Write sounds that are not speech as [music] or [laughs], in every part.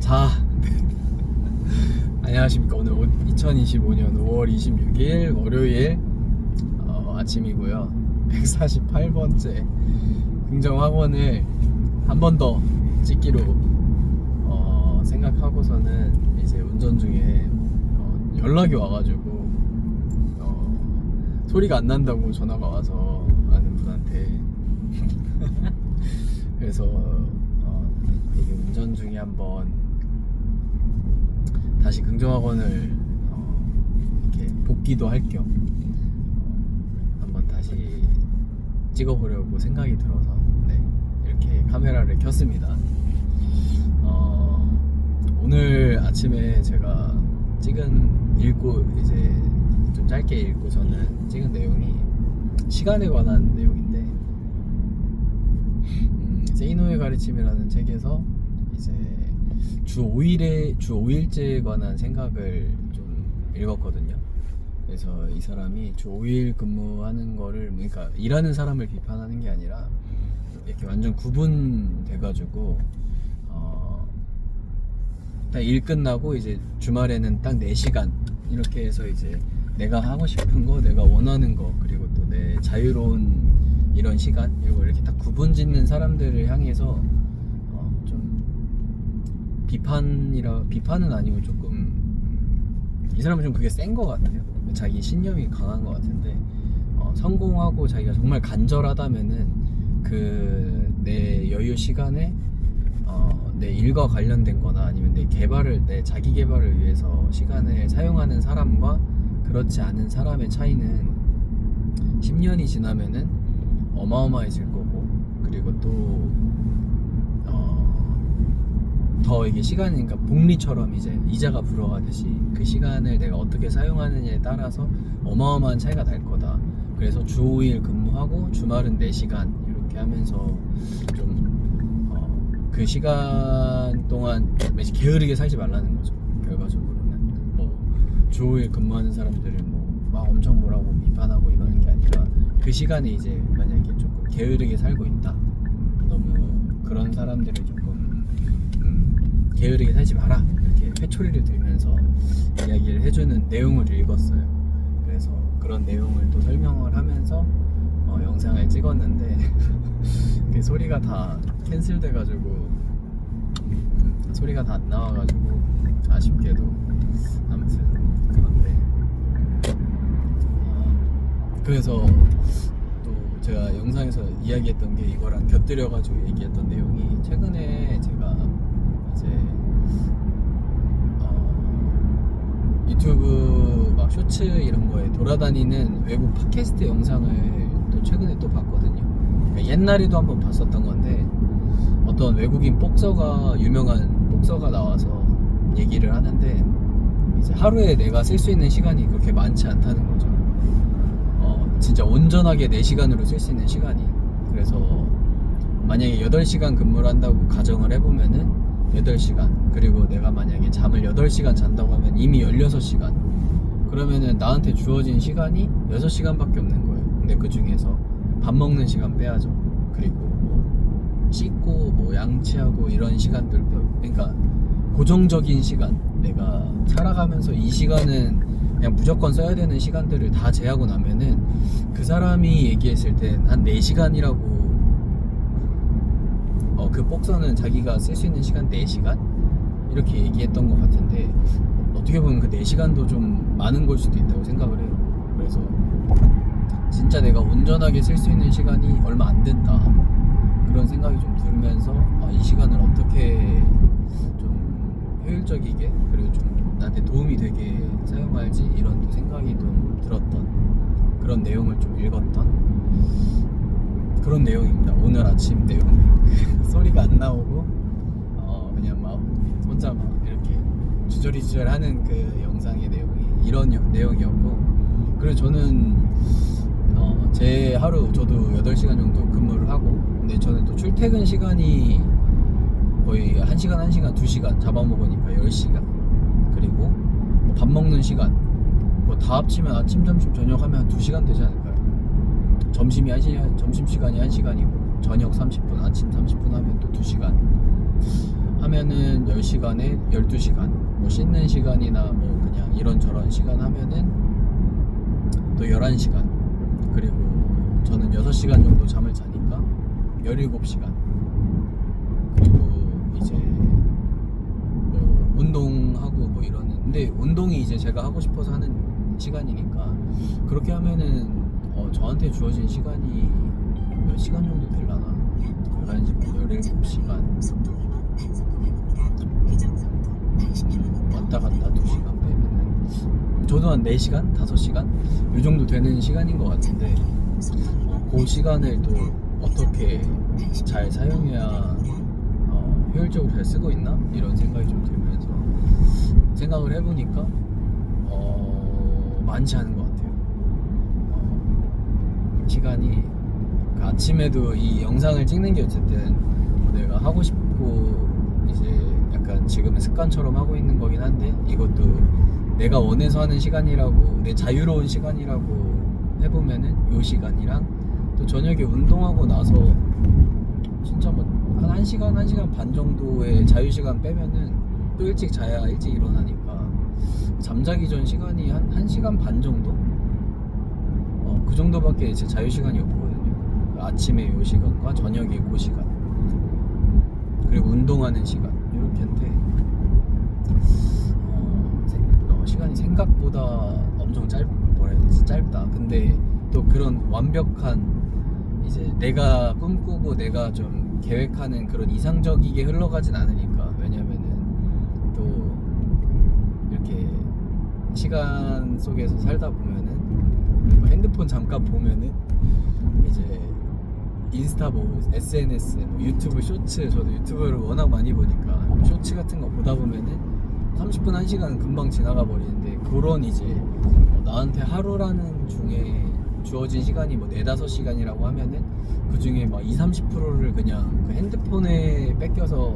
자, [laughs] 안녕하십니까. 오늘 2025년 5월 26일 월요일 어, 아침이고요. 148번째 긍정학원을 한 번 더 찍기로 어, 생각하고서는 이제 운전 중에 어, 연락이 와가지고 어, 소리가 안 난다고 전화가 와서 아는 분한테 [laughs] 그래서 어, 운전 중에 한번 다시 긍정학원을 어, 이렇게 복귀도 할겸 어, 한번 다시 찍어보려고 생각이 들어서 네, 이렇게 카메라를 켰습니다. 어, 오늘 아침에 제가 찍은 읽고 이제 좀 짧게 읽고서는 찍은 내용이 시간에 관한 내용인데 음, 세이노의 가르침이라는 책에서 이제 주 5일에 주 5일제에 관한 생각을 좀 읽었거든요. 그래서 이 사람이 주 5일 근무하는 거를 그러니까 일하는 사람을 비판하는 게 아니라 이렇게 완전 구분돼 가지고 어, 딱일 끝나고 이제 주말에는 딱 4시간 이렇게 해서 이제 내가 하고 싶은 거, 내가 원하는 거, 그리고 또 내 자유로운 이런 시간 이거 이렇게 딱 구분 짓는 사람들을 향해서 비판이라 비판은 아니고 조금 음, 이 사람은 좀 그게 센 것 같아요. 자기 신념이 강한 것 같은데 어, 성공하고 자기가 정말 간절하다면은 그 내 여유 시간에 어, 내 일과 관련된거나 아니면 내 개발을 내 자기 개발을 위해서 시간을 사용하는 사람과 그렇지 않은 사람의 차이는 10년이 지나면은 어마어마해질 거고 그리고 또 어, 더 이게 시간이 그러니까 복리처럼 이제 이자가 불어가듯이 그 시간을 내가 어떻게 사용하느냐에 따라서 어마어마한 차이가 날 거다. 그래서 주 5일 근무하고 주말은 4시간 이렇게 하면서 좀 어, 그 시간 동안 게으르게 살지 말라는 거죠. 결과적으로는 뭐주 5일 근무하는 들은 뭐 막 엄청 뭐라고 비판하고 이러는 게 아니라 그 시간에 이제 만약에 조금 게으르게 살고 있다. 너무 그런 사람들을 음, 게으르게 살지 마라 이렇게 회초리를 들면서 이야기를 해주는 내용을 읽었어요. 그래서 그런 내용을 또 설명을 하면서 어, 영상을 찍었는데 [laughs] 그 소리가 다 캔슬돼가지고 음, 소리가 다 안 나와가지고 아쉽게도 아무튼 그런데 어, 그래서 또 제가 영상에서 이야기했던 게 이거랑 곁들여가지고 얘기했던 내용이 최근에 제가 이제 어, 유튜브 막 쇼츠 이런 거에 돌아다니는 외국 팟캐스트 영상을 또 최근에 또 봤거든요. 그러니까 옛날에도 한번 봤었던 건데 어떤 외국인 복서가 유명한 복서가 나와서 얘기를 하는데 이제 하루에 내가 쓸 수 있는 시간이 그렇게 많지 않다는 거죠. 어, 진짜 온전하게 4시간으로 쓸 수 있는 시간이. 그래서 만약에 8시간 근무를 한다고 가정을 해보면은 8시간. 그리고 내가 만약에 잠을 8시간 잔다고 하면 이미 16시간. 그러면은 나한테 주어진 시간이 6시간밖에 없는 거예요. 근데 그 중에서 밥 먹는 시간 빼야죠. 그리고 뭐 씻고 뭐 양치하고 이런 시간들 빼- 그러니까 고정적인 시간 내가 살아가면서 이 시간은 그냥 무조건 써야 되는 시간들을 다 제하고 나면은 그 사람이 얘기했을 땐 한 4시간이라고 어, 그 복서는 자기가 쓸 수 있는 시간 4시간? 이렇게 얘기했던 것 같은데 어떻게 보면 그 4시간도 좀 많은 걸 수도 있다고 생각을 해요. 그래서 진짜 내가 온전하게 쓸 수 있는 시간이 얼마 안 된다. 그런 생각이 좀 들면서 아, 이 시간을 어떻게 좀 효율적이게 그리고 좀 나한테 도움이 되게 사용할지 이런 또 생각이 좀 들었던 그런 내용을 좀 읽었던 그런 내용입니다. 오늘 아침 내용 [laughs] 소리가 안 나오고 어, 그냥 막 혼자 막 이렇게 주저리주저하는 그 영상의 내용이 이런 여- 내용이었고 그리고 저는 어, 제 하루 저도 8시간 정도 근무를 하고 근데 저는 또 출퇴근 시간이 거의 1시간, 1시간, 2시간 잡아먹으니까 10시간 그리고 뭐 밥 먹는 시간 뭐 다 합치면 아침, 점심, 저녁 하면 한 2시간 되지 않을까요? 점심이 1시간, 점심 시간이 1 시간이고 저녁 30분, 아침 30분 하면 또 2시간. 하면은 10시간에 12시간. 뭐 씻는 시간이나 뭐 그냥 이런저런 시간 하면은 또 11시간. 그리고 저는 6시간 정도 잠을 자니까 17시간. 그리고 이제 뭐 운동하고 뭐 이러는. 근데 운동이 이제 제가 하고 싶어서 하는 시간이니까 그렇게 하면은 어, 저한테 주어진 시간이 몇 시간 정도 되려나 11시 17시간 왔다 갔다 2시간 빼면은 저도 한 4시간? 5시간? 이 정도 되는 시간인 것 같은데 어, 그 시간을 또 어떻게 잘 사용해야 어, 효율적으로 잘 쓰고 있나? 이런 생각이 좀 들면서 생각을 해보니까 어, 많지 않은 것 시간이 그 아침에도 이 영상을 찍는 게 어쨌든 뭐 내가 하고 싶고 이제 약간 지금은 습관처럼 하고 있는 거긴 한데 이것도 내가 원해서 하는 시간이라고 내 자유로운 시간이라고 해보면은 요 시간이랑 또 저녁에 운동하고 나서 진짜 뭐 한 1시간, 1시간 반 정도의 자유시간 빼면은 또 일찍 자야 일찍 일어나니까 잠자기 전 시간이 한 1시간 반 정도? 어, 그 정도밖에 제 자유 시간이 없거든요. 아침에 요 시간과 저녁에 그 시간. 그리고 운동하는 시간. 이렇게인데 어, 생- 어, 시간이 생각보다 엄청 짧 짧다. 근데 또 그런 완벽한 이제 내가 꿈꾸고 내가 좀 계획하는 그런 이상적이게 흘러가진 않으니까. 왜냐면은 또 이렇게 시간 속에서 살다 보면은 뭐 핸드폰 잠깐 보면은 이제 인스타 뭐 SNS 뭐 유튜브 쇼츠 저도 유튜브를 워낙 많이 보니까 쇼츠 같은 거 보다 보면은 30분 1시간 금방 지나가 버리는데 그런 이제 어, 나한테 하루라는 중에 주어진 시간이 뭐 4, 5시간이라고 하면은 그 중에 막 2, 30%를 그냥 그 핸드폰에 뺏겨서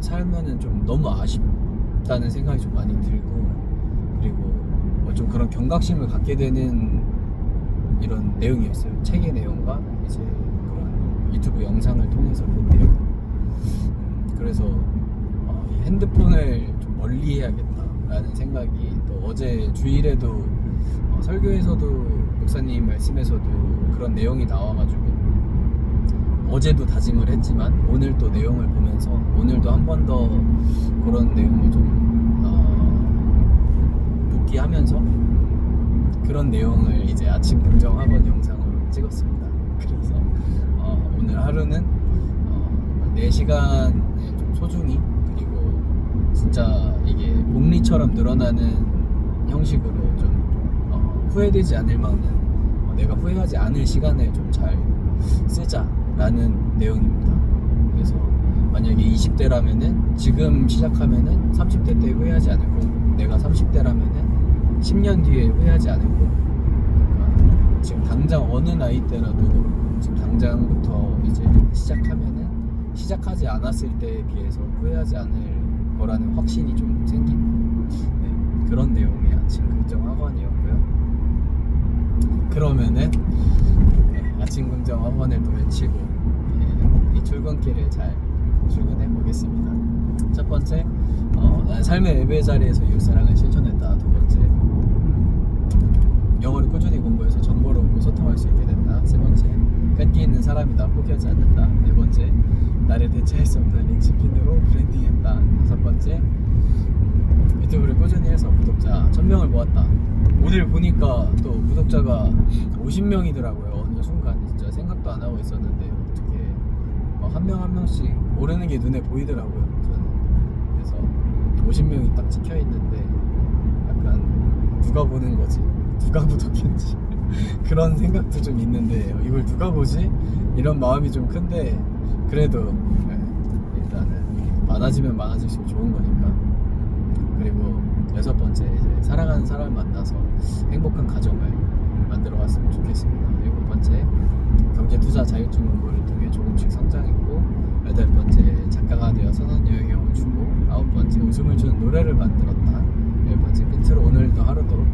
살면은 좀 너무 아쉽다는 생각이 좀 많이 들고 그리고 뭐 좀 그런 경각심을 갖게 되는 이런 내용이었어요. 책의 내용과 이제 그런 유튜브 영상을 통해서 본 내용. 음, 그래서 어, 이 핸드폰을 좀 멀리 해야겠다라는 생각이 또 어제 주일에도 어, 설교에서도 목사님 말씀에서도 그런 내용이 나와가지고 어제도 다짐을 했지만 오늘 또 내용을 보면서 오늘도 한 번 더 그런 내용을 좀 어, 복기하면서 그런 내용을 이제 아침 긍정 학원 영상으로 찍었습니다. 그래서 어, 오늘 하루는 어, 4시간에 좀 소중히 그리고 진짜 이게 복리처럼 늘어나는 형식으로 좀 어, 후회되지 않을 만한 어, 내가 후회하지 않을 시간을 좀 잘 쓰자라는 내용입니다. 그래서 만약에 20대라면은 지금 시작하면은 30대 때 후회하지 않을 거고 내가 30대라면은 10년 뒤에 후회하지 않을 거고 그러니까 지금 당장 어느 나이 때라도 지금 당장부터 이제 시작하면은 시작하지 않았을 때에 비해서 후회하지 않을 거라는 확신이 좀 생긴 네, 그런 내용의 아침 긍정 학원이었고요. 그러면은 네, 아침 긍정 학원을 또 외치고 예, 이 출근길을 잘 출근해 보겠습니다. 첫 번째, 어, 난 삶의 예배 자리에서 이웃사랑을 실천했다. 두 번째, 영어를 꾸준히 공부해서 정보를 얻고 소통할 수 있게 된다. 세 번째, 끈기 있는 사람이다. 포기하지 않는다. 네 번째, 나를 대체할 수 없는 린치핀으로 브랜딩했다. 다섯 번째, 유튜브를 꾸준히 해서 구독자 1000명을 모았다. 오늘 보니까 또 구독자가 50명이더라고요. 어느 순간 진짜 생각도 안 하고 있었는데 어떻게 한 명한 명씩 오르는 게 눈에 보이더라고요. 저는. 그래서 50명이 딱 찍혀 있는데 약간 누가 보는 거지? 누가 구독했지? [laughs] 그런 생각도 좀 있는데 이걸 누가 보지? 이런 마음이 좀 큰데 그래도 네, 일단은 많아지면 많아질수록 좋은 거니까 그리고 여섯 번째 이제 사랑하는 사람을 만나서 행복한 가정을 만들어 갔으면 좋겠습니다. 일곱 번째 경제 투자 자격증 공부를 통해 조금씩 성장했고 여덟 번째 작가가 되어 선한 영향을 주고 아홉 번째 웃음을 주는 노래를 만들었다. 끝으로 오늘도 하루도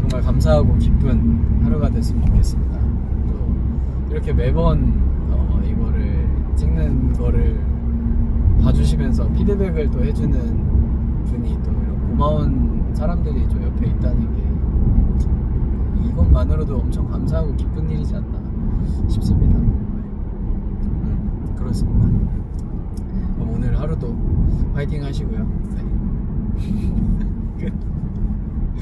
정말 감사하고 기쁜 하루가 됐으면 좋겠습니다. 또 이렇게 매번 어, 이거를 찍는 거를 봐주시면서 피드백을 또 해주는 분이 또 이런 고마운 사람들이 좀 옆에 있다는 게 이것만으로도 엄청 감사하고 기쁜 일이지 않나 싶습니다. 음, 그렇습니다. 오늘 하루도 화이팅 하시고요. 네. [laughs] 끝.